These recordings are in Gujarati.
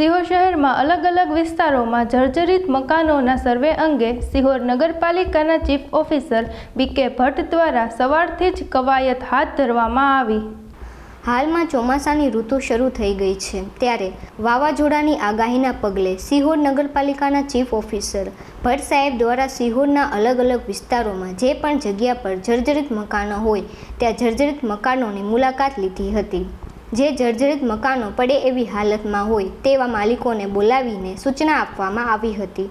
સિહોર શહેરમાં અલગ અલગ વિસ્તારોમાં જર્જરિત મકાનોના સર્વે અંગે સિહોર નગરપાલિકાના ચીફ ઓફિસર બીકે ભટ્ટ દ્વારા સવારથી જ કવાયત હાથ ધરવામાં આવી. હાલમાં ચોમાસાની ઋતુ શરૂ થઈ ગઈ છે. ત્યારે વાવાઝોડાની આગાહીના પગલે સિહોર નગરપાલિકાના ચીફ ઓફિસર ભટ્ટ સાહેબ દ્વારા સિહોરના અલગ અલગ વિસ્તારોમાં જે પણ જગ્યા પર જર્જરિત મકાનો હોય, ત્યાં જર્જરિત મકાનોની મુલાકાત લીધી હતી. જે જર્જરિત મકાનો પડે એવી હાલતમાં હોય તેવા માલિકોને બોલાવીને સૂચના આપવામાં આવી હતી.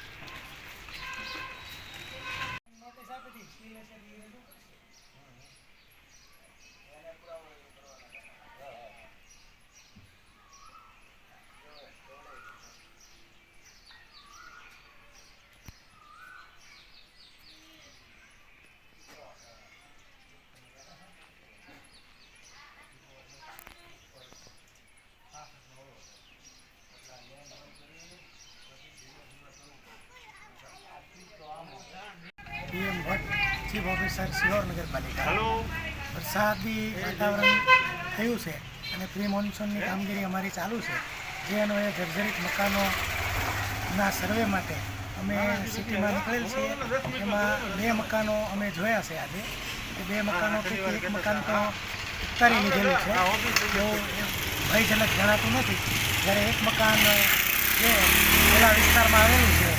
PM Bhatt chief officer Sihor નગરપાલિકા. વરસાદી વાતાવરણ થયું છે અને પ્રી મોન્સૂનની કામગીરી અમારી ચાલુ છે. જે અન્વયે જર્જરિત મકાનોના સર્વે માટે અમે સિટીમાં નીકળેલ છીએ. એમાં બે મકાનો અમે જોયા છે આજે. એ બે મકાનો પૈકી એક મકાન તો ઉતારી લીધેલું છે. એવું ભયજનક જણાતું નથી. જ્યારે એક મકાન જે પેલા વિસ્તારમાં આવેલું છે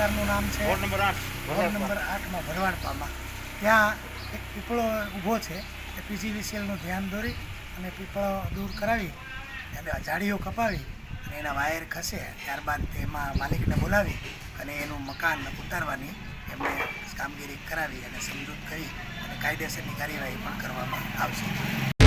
વિસ્તારનું નામ છે. વોર્ડ નંબર આઠ વોર્ડ નંબર આઠમાં ભરવાડપામાં ત્યાં એક પીપળો ઊભો છે એ પીજીવીસીએલનું ધ્યાન દોરી અને પીપળો દૂર કરાવી અને ઝાડીઓ કપાવી અને એના વાયર ખસે ત્યારબાદ તેમાં માલિકને બોલાવી અને એનું મકાન ઉતારવાની એમણે કામગીરી કરાવી અને સમજૂત કરી અને કાયદેસરની કાર્યવાહી પણ કરવામાં આવશે.